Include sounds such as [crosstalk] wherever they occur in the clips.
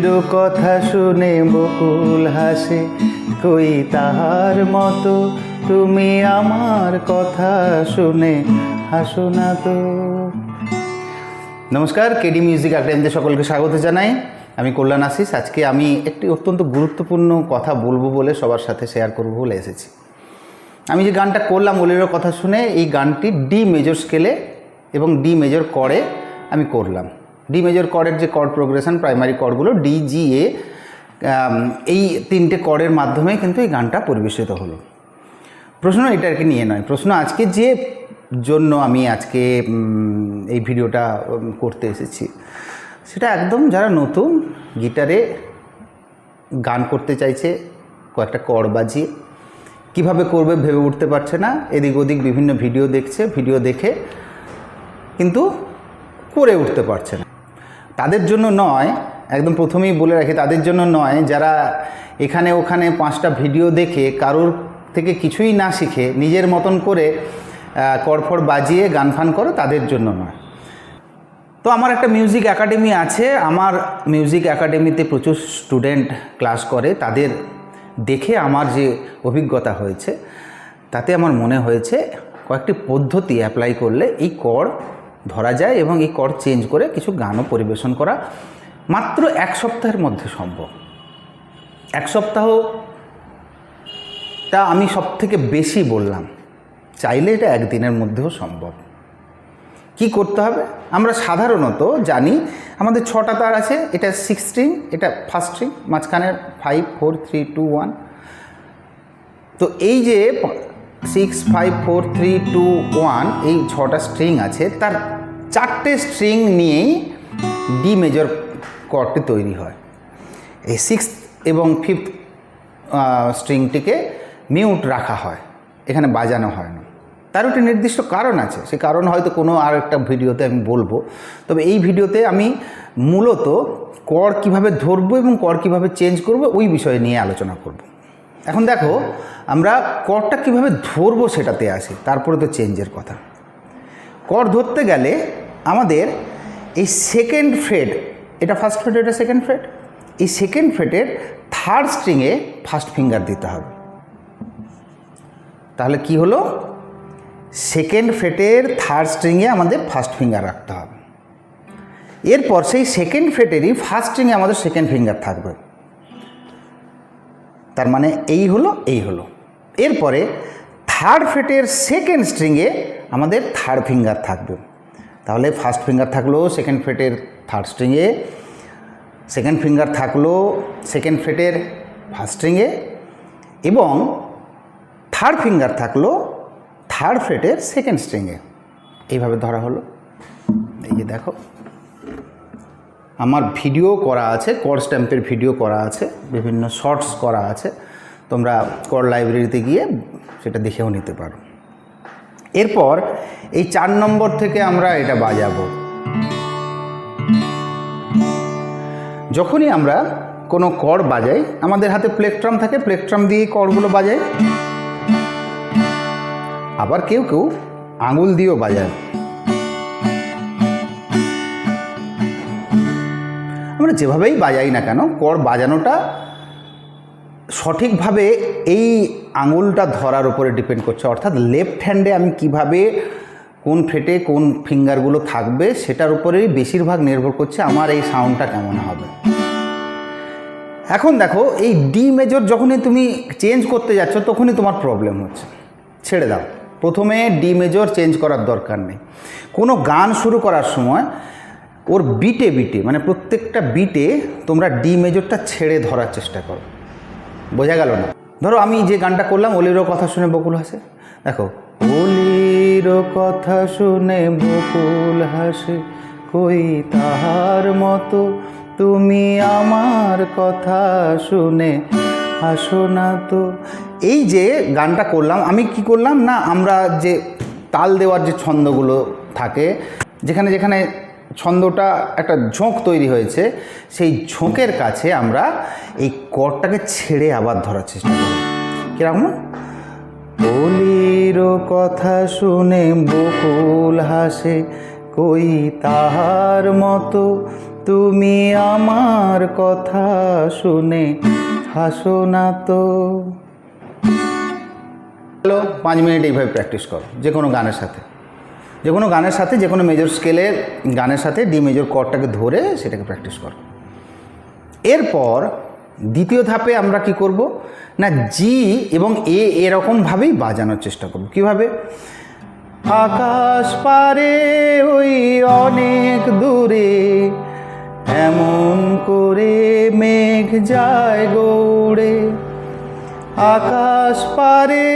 অলির কথা শুনে বকুল হাসে, কই তাহার মতো তুমি আমার কথা শুনে হাসো না তো। নমস্কার, কেডি মিউজিক একাডেমিতে সকলকে স্বাগত জানাই। আমি কল্যাণ আশিস। আজকে আমি একটি অত্যন্ত গুরুত্বপূর্ণ কথা বলব বলে সবার সাথে শেয়ার করব বলে এসেছি। আমি যে গানটা করলাম অলির কথা শুনে, এই গানটি ডি মেজর স্কেলে এবং ডি মেজর করে আমি করলাম। ডি মেজর কর্ডের যে কর্ড প্রোগ্রেশন প্রাইমারি কর্ডগুলো ডি জি এ এই তিনটে কর্ডের মাধ্যমে কিন্তু এই গানটা পরিবেশিত হলো। প্রশ্ন এটাকে নিয়ে নয়। প্রশ্ন আজকে যে জন্য আমি আজকে এই ভিডিওটা করতে এসেছি, সেটা একদম যারা নতুন, গিটারে গান করতে চাইছে, কয়েকটা কর বাজিয়ে, কীভাবে করবে ভেবে উঠতে পারছে না, এদিক ওদিক বিভিন্ন ভিডিও দেখছে, ভিডিও দেখে কিন্তু করে উঠতে পারছে না। তাদের জন্য নয় একদম প্রথমেই বলে রাখি তাদের জন্য নয় যারা এখানে ওখানে পাঁচটা ভিডিও দেখে কারোর থেকে কিছুই না শিখে নিজের মতন করে আহ, করফড় বাজিয়ে গান ফান করো তাদের জন্য নয়। তো আমার একটা মিউজিক একাডেমি আছে আমার মিউজিক একাডেমিতে প্রচুর স্টুডেন্ট ক্লাস করে তাদের দেখে আমার যে অভিজ্ঞতা হয়েছে তাতে আমার মনে হয়েছে কয়েকটি পদ্ধতি অ্যাপ্লাই করলে এই কর ধরা যায় এবং এই কর চেঞ্জ করে কিছু গানও পরিবেশন করা মাত্র এক সপ্তাহের মধ্যে সম্ভব। এক সপ্তাহ তা আমি সব থেকে বেশি বললাম। চাইলে এটা একদিনের মধ্যেও সম্ভব। কি করতে হবে? আমরা সাধারণত জানি, আমাদের ছটা তার আছে, এটা সিক্স স্ট্রিং এটা ফার্স্ট স্ট্রিং মাঝখানের five four three two one তো এই যে six five four three two one এই ছটা স্ট্রিং আছে, তার চারটে স্ট্রিং নিয়েই ডি মেজর কর্ডটি তৈরি হয়। এই সিক্স এবং ফিফথ স্ট্রিংটিকে মিউট রাখা হয়, এখানে বাজানো হয় না। তার একটি নির্দিষ্ট কারণ আছে, সে কারণ হয়তো কোনো আর একটা ভিডিওতে আমি বলব। তবে এই ভিডিওতে আমি মূলত কর কীভাবে ধরবো এবং কর কীভাবে চেঞ্জ করব, ওই বিষয় নিয়ে আলোচনা করব। এখন দেখো, আমরা করটা কীভাবে ধরবো সেটাতে আসি, তারপরে তো চেঞ্জের কথা। কর ধরতে গেলে আমাদের এই সেকেন্ড ফ্রেড এটা ফার্স্ট ফ্রেড এটা সেকেন্ড ফ্রেড এই সেকেন্ড ফ্রেডের থার্ড স্ট্রিংয়ে ফার্স্ট ফিঙ্গার দিতে হবে। তাহলে কি হলো? সেকেন্ড ফ্রেটের থার্ড স্ট্রিংয়ে আমাদের ফার্স্ট ফিঙ্গার রাখতে হবে। এরপর সেই সেকেন্ড ফ্রেটেরই ফার্স্ট স্ট্রিংয়ে আমাদের সেকেন্ড ফিঙ্গার থাকবে। তার মানে এই হলো এই হলো। এরপরে থার্ড ফ্রেটের সেকেন্ড স্ট্রিংয়ে আমাদের থার্ড ফিঙ্গার থাকবে। তাহলে ফার্স্ট ফিঙ্গার থাকল সেকেন্ড ফ্রেটের থার্ড স্ট্রিংয়ে সেকেন্ড ফিঙ্গার থাকল সেকেন্ড ফ্রেটের ফার্স্ট স্ট্রিংয়ে এবং থার্ড ফিঙ্গার থাকল থার্ড ফ্রেটের সেকেন্ড স্ট্রিংয়ে এইভাবে ধরা হলো। এই যে দেখো। আমার ভিডিও করা আছে কর স্ট্যাম্পের ভিডিও করা আছে, বিভিন্ন শর্টস করা আছে। তোমরা কর লাইব্রেরিতে গিয়ে সেটা দেখেও নিতে পারো। এরপর এই চার নম্বর থেকে আমরা এটা বাজাবো। যখনই আমরা কোনো কর বাজাই, আমাদের হাতে প্লেকট্রাম থাকে প্লেকট্রাম দিয়ে করগুলো বাজাই। আবার কেউ কেউ আঙুল দিয়েও বাজায়। আমরা যেভাবেই বাজাই না কেন, কর বাজানোটা সঠিকভাবে এই আঙুলটা ধরার উপরে ডিপেন্ড করছে। অর্থাৎ লেফট হ্যান্ডে আমি কীভাবে, কোন ফেটে কোন ফিঙ্গারগুলো থাকবে সেটার উপরেই বেশিরভাগ নির্ভর করছে আমার এই সাউন্ডটা কেমন হবে। এখন দেখো, এই ডি মেজর যখনই তুমি চেঞ্জ করতে যাচ্ছ, তখনই তোমার প্রবলেম হচ্ছে। ছেড়ে দাও। প্রথমে ডি মেজর চেঞ্জ করার দরকার নেই। কোনো গান শুরু করার সময় ওর বিটে বিটে মানে প্রত্যেকটা বিটে তোমরা ডি মেজরটা ছেড়ে ধরার চেষ্টা করো। বোঝা গেল না? ধরো আমি যে গানটা করলাম ওলিরও কথা শুনে বকুল হাসে। দেখো অলিরও কথা শুনে বকুল হাসে, কই তাহার মতো তুমি আমার কথা শুনে হাসো না তো। এই যে গানটা করলাম, আমি কি করলাম না, আমরা যে তাল দেওয়ার যে ছন্দগুলো থাকে, যেখানে যেখানে ছন্দটা, একটা ঝোঁক তৈরি হয়েছে। সেই ঝোঁকের কাছে আমরা এই করটাকে ছেড়ে আবার ধরার চেষ্টা করি কীরকম অলির কথা শুনে বকুল হাসে, কই তাহার মতো তুমি আমার কথা শুনে হাসো না তো। হ্যালো, পাঁচ মিনিট এইভাবে প্র্যাকটিস করো যে কোনো গানের সাথে। যে কোনো গানের সাথে, যে কোনো মেজর স্কেলের গানের সাথে ডি মেজর কর্ডটাকে ধরে সেটাকে প্র্যাকটিস করো। এরপর দ্বিতীয় ধাপে আমরা কি করব? না জি এবং এ এরকমভাবেই বাজানোর চেষ্টা করব। কীভাবে? আকাশ পারে ওই অনেক দূরে, এমন করে মেঘ যায় গৌড়ে। আকাশ পারে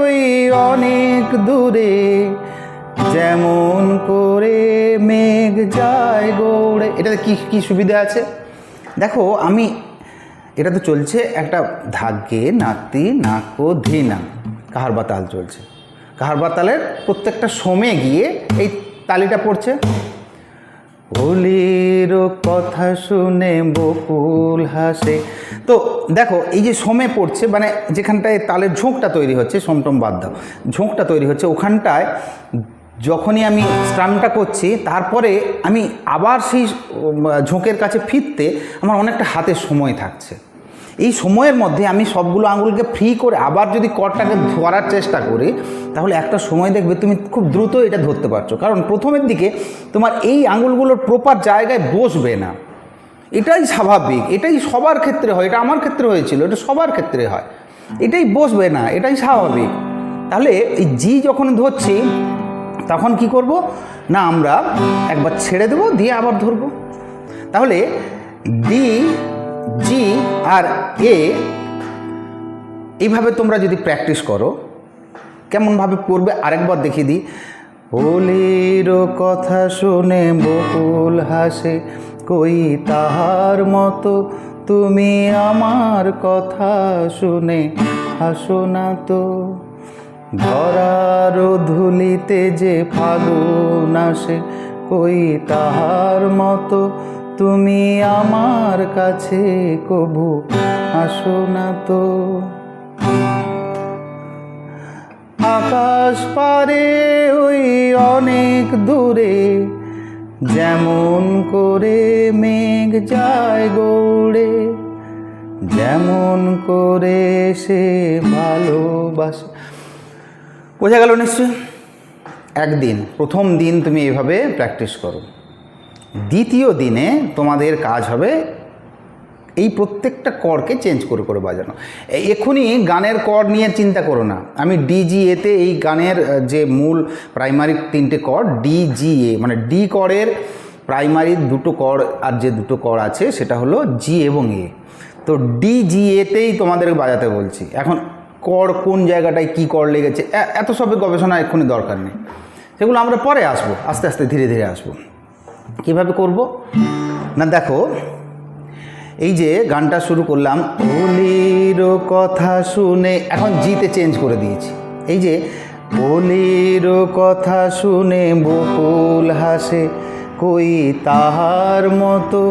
ওই অনেক দূরে যেমন করে মেঘ যায় গৌড়ে। এটাতে কি কি সুবিধা আছে? দেখো, আমি, এটা তো চলছে একটা ধাগ্যে নাতি নাকো ধিনা। কাহার বা তাল চলছে? কাহার বা তালের প্রত্যেকটা সমে গিয়ে এই তালিটা পড়ছে। হোলির কথা শুনে বকুল হাসে। তো দেখো, এই যে সমে পড়ছে মানে যেখানটায় তালের ঝোঁকটা তৈরি হচ্ছে, সমটম বাদ দাও ঝোঁকটা তৈরি হচ্ছে, ওখানটায় যখনই আমি স্ট্রামটা করছি, তারপরে আমি আবার সেই ঝোঁকের কাছে ফিরতে আমার অনেকটা হাতে সময় থাকছে। এই সময়ের মধ্যে আমি সবগুলো আঙুলকে ফ্রি করে আবার যদি কর্ডটাকে ধরার চেষ্টা করি, তাহলে একটা সময় দেখবে তুমি খুব দ্রুত এটা ধরতে পারছ। কারণ প্রথমের দিকে তোমার এই আঙুলগুলোর প্রপার জায়গায় বসবে না। এটাই স্বাভাবিক, এটাই সবার ক্ষেত্রে হয়, এটা আমার ক্ষেত্রে হয়েছিল, এটা সবার ক্ষেত্রে হয়। এটাই বসবে না, এটাই স্বাভাবিক। তাহলে এই জি যখন ধরছি তখন কি করব? না, আমরা একবার ছেড়ে দেবো, দিয়ে আবার ধরবো। তাহলে ডি জি আর এ এইভাবে তোমরা যদি প্র্যাকটিস করো, কেমনভাবে পড়বে আরেকবার দেখিয়ে দিই। হোলির কথা শুনে বকুল হাসে, কই তাহার মতো তুমি আমার কথা শুনে হাসো না তো। ধরার ধুলিতে যে ফাগুন আসে, কই তাহার মতো তুমি আমার কাছে কবু আসো না তো। আকাশ পারে ওই অনেক দূরে, যেমন করে মেঘ যায় গৌড়ে, যেমন করে সে ভালোবাসে। বোঝা গেল নিশ্চয়ই একদিন, প্রথম দিন তুমি এইভাবে প্র্যাকটিস করো। দ্বিতীয় দিনে তোমাদের কাজ হবে এই প্রত্যেকটা করকে চেঞ্জ করে করে বাজানো। এ- এক্ষুনি গানের কর নিয়ে চিন্তা করো না। আমি ডিজিএতে এই গানের যে মূল প্রাইমারি তিনটে কর ডিজিএ মানে ডি করের প্রাইমারি দুটো কর আর যে দুটো কর আছে, সেটা হলো জি এবং এ তো ডিজিএতেই তোমাদের বাজাতে বলছি। এখন কর্ড কোন জায়গাটায় কী কর লেগেছে এত সবের গবেষণা এক্ষুনি দরকার নেই। সেগুলো আমরা পরে আসব, আস্তে আস্তে ধীরে ধীরে আসব। কীভাবে করব? না, দেখো, এই যে গানটা শুরু করলাম হোলির কথা শুনে, এখন জিতে চেঞ্জ করে দিয়েছি। এই যে হোলির কথা শুনে বকুল হাসে, কই তাহার মতো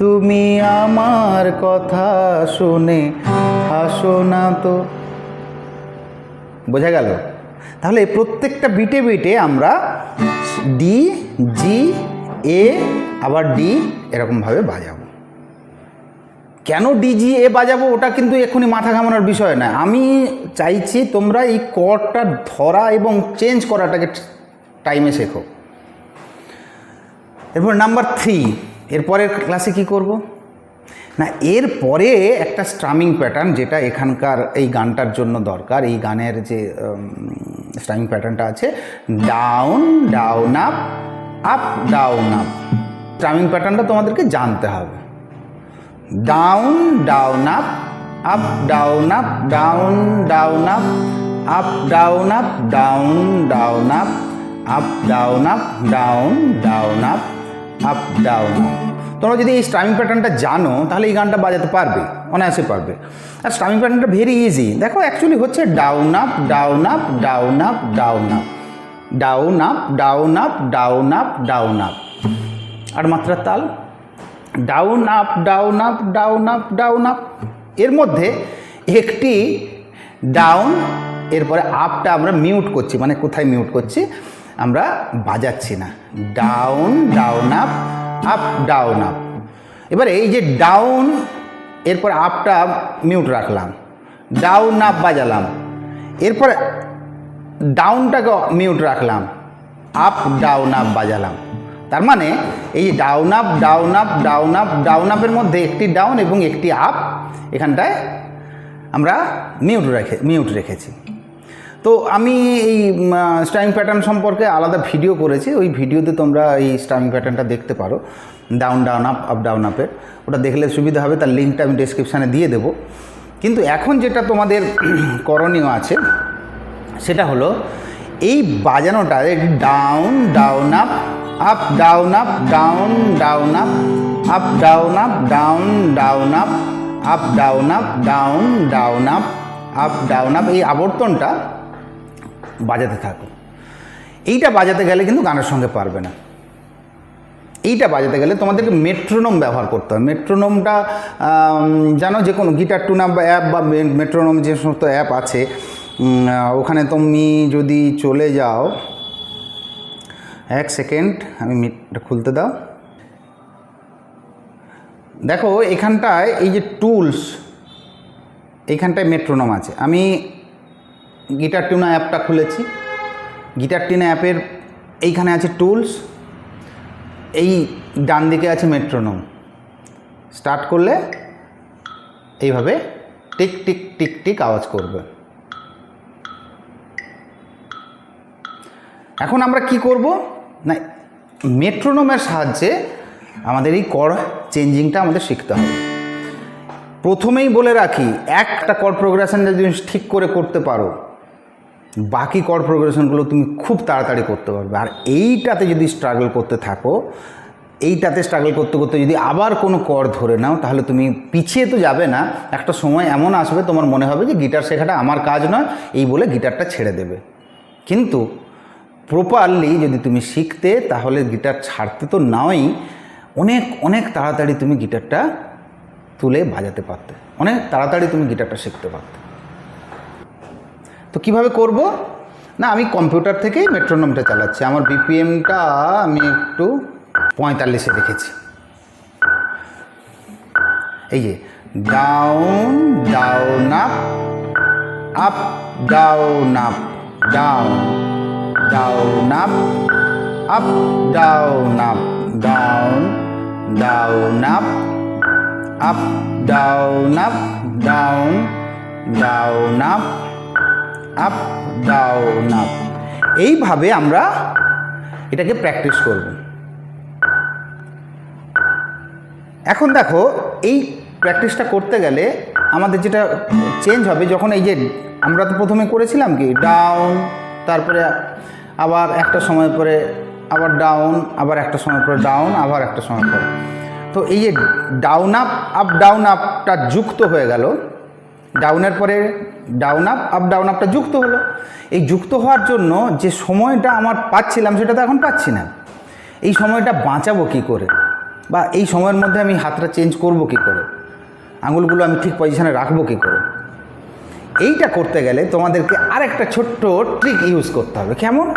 তুমি আমার কথা শুনে, হাসো না তো। বোঝা গেল? তাহলে প্রত্যেকটা বিটে বিটে আমরা ডি জি এ আবার ডি এরকমভাবে বাজাবো। কেন ডিজি এ বাজাবো? ওটা কিন্তু এক্ষুনি মাথা ঘামানোর বিষয় না আমি চাইছি তোমরা এই কর্ডটা ধরা এবং চেঞ্জ করাটাকে টাইমে শেখো। এরপর নাম্বার থ্রি এরপরের ক্লাসে কি করব? না এরপরে একটা স্ট্রামিং প্যাটার্ন যেটা এখানকার এই গানটার জন্য দরকার, এই গানের যে স্ট্রামিং প্যাটার্নটা আছে down down up up down up strumming প্যাটার্নটা তোমাদেরকে জানতে হবে। Down down up up down up down down up up down up down down up up down up down down up up down তোমরা যদি এই strumming প্যাটার্নটা জানো, তাহলে এই গানটা বাজাতে পারবে, অনায়াসে পারবে। আর স্ট্রামিং প্যাটার্নটা ভেরি ইজি দেখো অ্যাকচুয়ালি হচ্ছে down up down up down up down up down up down up down up down up আর মাত্রার তাল? Down up down up down up down up এর মধ্যে একটি ডাউন এরপরে আপটা আমরা মিউট করছি। মানে কোথায় মিউট করছি? আমরা বাজাচ্ছি না। Down down up up down up এবারে এই যে ডাউন এরপর আপটা মিউট রাখলাম। ডাউন আপ বাজালাম। এরপর ডাউনটাকে মিউট রাখলাম। আপ ডাউন আপ বাজালাম। তার মানে এই যে down up down up down up down আপের মধ্যে একটি ডাউন এবং একটি আপ এখানটায় আমরা মিউট রেখে মিউট রেখেছি। তো আমি এই স্টাইমিং প্যাটার্ন সম্পর্কে আলাদা ভিডিও করেছি। ওই ভিডিওতে তোমরা এই স্টাইমিং প্যাটার্নটা দেখতে পারো। Down down up up down আপের ওটা দেখলে সুবিধা হবে, তার লিঙ্কটা আমি ডিসক্রিপশানে দিয়ে দেবো। কিন্তু এখন যেটা তোমাদের [clears throat] করণীয় আছে, সেটা হলো এই বাজানোটা down down up up down up down down up up down up down down up up down up down down up up down up এই আবর্তনটা বাজাতে থাকো। এইটা বাজাতে গেলে কিন্তু গানের সঙ্গে পারবে না। এইটা বাজাতে গেলে তোমাদেরকে মেট্রোনোম ব্যবহার করতে হবে। মেট্রোনোমটা জানো যে কোনো গিটার টুনাম বা অ্যাপ বা মেট্রোনোম যে সমস্ত অ্যাপ আছে ওখানে তুমি যদি চলে যাও, এক সেকেন্ড আমি মিটটা খুলতে দাও। দেখো, এখানটায় এই যে টুলস এইখানটায় মেট্রোনোম আছে। আমি গিটার টিউনা অ্যাপটা খুলেছি। গিটার টিনা অ্যাপের এইখানে আছে টুলস এই ডান দিকে আছে মেট্রোনোম স্টার্ট করলে এইভাবে টিক টিক টিক টিক আওয়াজ করবে। এখন আমরা কি করব? না মেট্রোনোমের সাহায্যে আমাদের এই কর চেঞ্জিংটা আমাদের শিখতে হবে। প্রথমেই বলে রাখি, একটা কর প্রোগ্রেশন যদি ঠিক করে করতে পারো বাকি কর প্রোগ্রেশনগুলো তুমি খুব তাড়াতাড়ি করতে পারবে। আর এইটাতে যদি স্ট্রাগল করতে থাকো, এইটাতে স্ট্রাগল করতে করতে যদি আবার কোনো কর ধরে নাও, তাহলে তুমি পিছিয়ে তো যাবে না। একটা সময় এমন আসবে, তোমার মনে হবে যে গিটার শেখাটা আমার কাজ নয়, এই বলে গিটারটা ছেড়ে দেবে। কিন্তু প্রপারলি যদি তুমি শিখতে, তাহলে গিটার ছাড়তে তো নাওই, অনেক অনেক তাড়াতাড়ি তুমি গিটারটা তুলে বাজাতে পারতে। অনেক তাড়াতাড়ি তুমি গিটারটা শিখতে পারতে। তো কীভাবে করব? না, আমি কম্পিউটার থেকেই মেট্রোনোমটা চালাচ্ছি। আমার বিপিএমটা আমি একটু পঁয়তাল্লিশে রেখেছি এই যে down down up up down up down down up up down up down down up up down up down down up up down up এইভাবে আমরা এটাকে প্র্যাকটিস করব। এখন দেখো, এই প্র্যাকটিসটা করতে গেলে আমাদের যেটা চেঞ্জ হবে, যখন এই যে আমরা তো প্রথমে করেছিলাম কি ডাউন তারপরে আবার একটা সময় পরে আবার ডাউন আবার একটা সময় পরে ডাউন আবার একটা সময় পরে। তো এই যে ডাউন আপ আপ ডাউন আপটা যুক্ত হয়ে গেল ডাউনের পরে ডাউন আপ আপ ডাউন আপটা যুক্ত হলো। এই যুক্ত হওয়ার জন্য যে সময়টা আমার পাচ্ছিলাম, সেটা তো এখন পাচ্ছি না। এই সময়টা বাঁচাবো কী করে? বা এই সময়ের মধ্যে আমি হাতটা চেঞ্জ করব কী করে? আঙুলগুলো আমি ঠিক পজিশনে রাখব কী করে? এইটা করতে গেলে তোমাদেরকে আরেকটা ছোট্ট ট্রিক ইউজ করতে হবে। কেমন?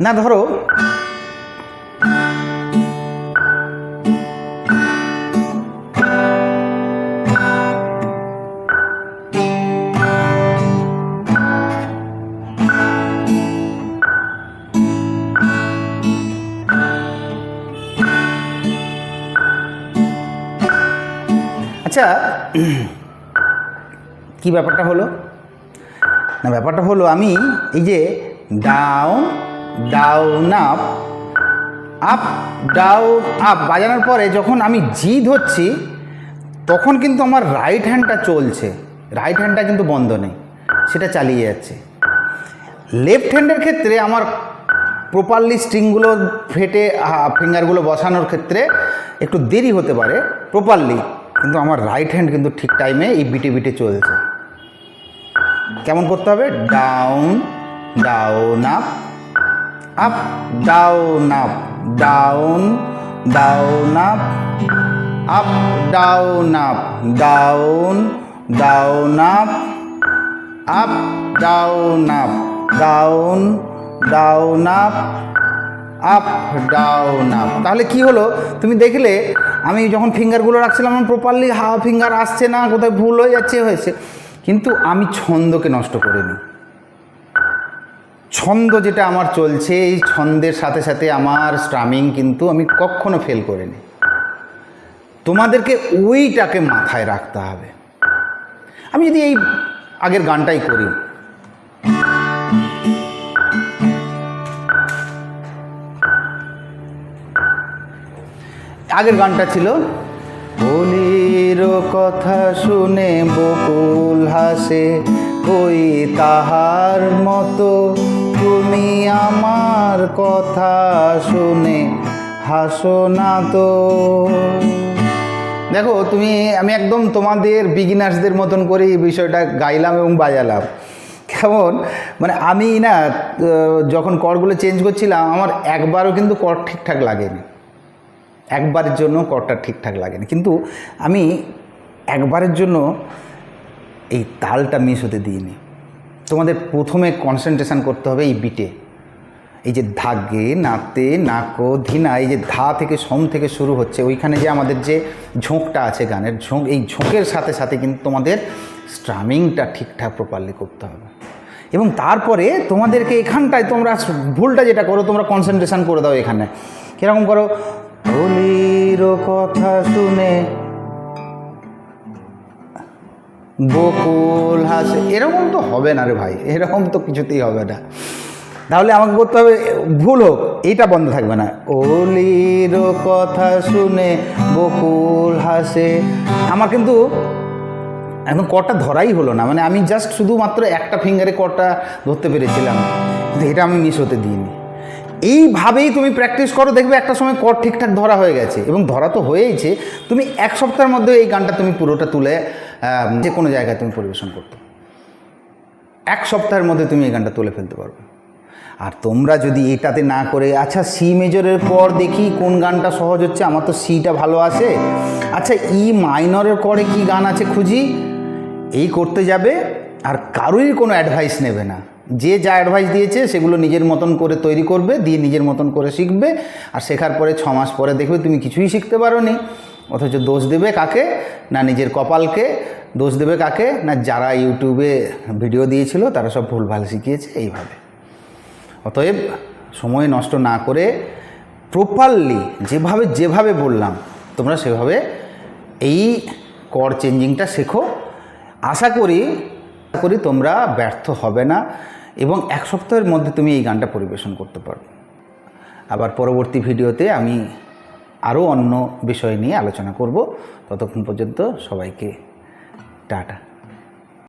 না, ধরো কি ব্যাপারটা হলো? না, ব্যাপারটা হলো আমি এই যে down down up up down up বাজানোর পরে যখন আমি জি ধরছি তখন কিন্তু আমার রাইট হ্যান্ডটা চলছে। রাইট হ্যান্ডটা কিন্তু বন্ধ নেই। সেটা চালিয়ে যাচ্ছে। লেফট হ্যান্ডের ক্ষেত্রে আমার প্রপারলি স্ট্রিংগুলো ফেটে ফিঙ্গারগুলো বসানোর ক্ষেত্রে একটু দেরি হতে পারে প্রপারলি কিন্তু আমার রাইট হ্যান্ড কিন্তু ঠিক টাইমে এই বিটে বিটে চলছে। কেমন করতে হবে? Down down up up down up down down up up down up down down up up down up down down up up down up তাহলে কি হলো? তুমি দেখলে আমি যখন ফিঙ্গারগুলো রাখছিলাম প্রপারলি হা ফিঙ্গার আসছে না, কোথায় ভুল হয়ে যাচ্ছে, হয়েছে। কিন্তু আমি ছন্দকে নষ্ট করিনি। ছন্দ যেটা আমার চলছে, এই ছন্দের সাথে সাথে আমার স্ট্রামিং কিন্তু আমি কখনো ফেল করিনি। তোমাদেরকে ওইটাকে মাথায় রাখতে হবে। আমি যদি এই আগের গানটাই করি। আগের গানটা ছিল বলির কথা শুনে বকুল হাসে, ওই তাহার মতো তুমি আমার কথা শুনে হাসো না তো। দেখো, তুমি, আমি একদম তোমাদের বিগিনার্সদের মতন করে এই বিষয়টা গাইলাম এবং বাজালাম। কেমন? মানে আমি না যখন করগুলো চেঞ্জ করছিলাম, আমার একবারও কিন্তু কর ঠিকঠাক লাগেনি। একবারের জন্য করটা ঠিকঠাক লাগেনি। কিন্তু আমি একবারের জন্য এই তালটা মিস হতে দিইনি। তোমাদের প্রথমে কনসেন্ট্রেশন করতে হবে এই বিটে এই যে ধাগে, নাতে, নাকো, ধিনা, এই যে ধা থেকে সোম থেকে শুরু হচ্ছে, ওইখানে যে আমাদের যে ঝোঁকটা আছে গানের ঝোঁক, এই ঝোঁকের সাথে সাথে কিন্তু তোমাদের স্ট্রামিংটা ঠিকঠাক প্রপারলি করতে হবে। এবং তারপরে তোমাদেরকে এখানটায় তোমরা ভুলটা যেটা করো, তোমরা কনসেন্ট্রেশন করে দাও এখানে। কীরকম করো? হলির কথা শুনে বকুল হাসে। এরকম তো হবে না রে ভাই, এরকম তো কিছুতেই হবে না। তাহলে আমাকে করতে হবে, ভুল হোক, এইটা বন্ধ থাকবে না। অলির কথা শুনে বকুল হাসে। আমার কিন্তু এখন কটা ধরাই হলো না মানে আমি জাস্ট শুধুমাত্র একটা ফিঙ্গারে কটা ধরতে পেরেছিলাম। কিন্তু এটা আমি মিস হতে দিইনি। এইভাবেই তুমি প্র্যাকটিস করো, দেখবে একটা সময় কর ঠিকঠাক ধরা হয়ে গেছে। এবং ধরা তো হয়েইছে, তুমি এক সপ্তাহের মধ্যে এই গানটা তুমি পুরোটা তুলে যে কোনো জায়গায় তুমি পরিবেশন করতে। এক সপ্তাহের মধ্যে তুমি এই গানটা তুলে ফেলতে পারবে। আর তোমরা যদি এটাতে না করে আচ্ছা সি মেজরের পর দেখি কোন গানটা সহজ হচ্ছে, আমার তো সিটা ভালো আছে। আচ্ছা ই মাইনরের পরে কি গান আছে খুঁজি? এই করতে যাবে, আর কারোরই কোনো অ্যাডভাইস নেবে না। যে যা অ্যাডভাইস দিয়েছে সেগুলো নিজের মতন করে তৈরি করবে, দিয়ে নিজের মতন করে শিখবে। আর শেখার পরে ছ মাস পরে দেখবে তুমি কিছুই শিখতে পারো নি অথচ দোষ দেবে কাকে? না নিজের কপালকে। দোষ দেবে কাকে? না যারা ইউটিউবে ভিডিও দিয়েছিল তারা সব ভুলভাল শিখিয়েছে, এইভাবে। অতএব সময় নষ্ট না করে প্রপারলি যেভাবে যেভাবে বললাম, তোমরা সেভাবে এই কর চেঞ্জিংটা শেখো। আশা করি আশা করি তোমরা ব্যর্থ হবে না। এবং এক সপ্তাহের মধ্যে তুমি এই গানটা পরিবেশন করতে পারো। আবার পরবর্তী ভিডিওতে আমি আরও অন্য বিষয় নিয়ে আলোচনা করব। ততক্ষণ পর্যন্ত সবাইকে টাটা।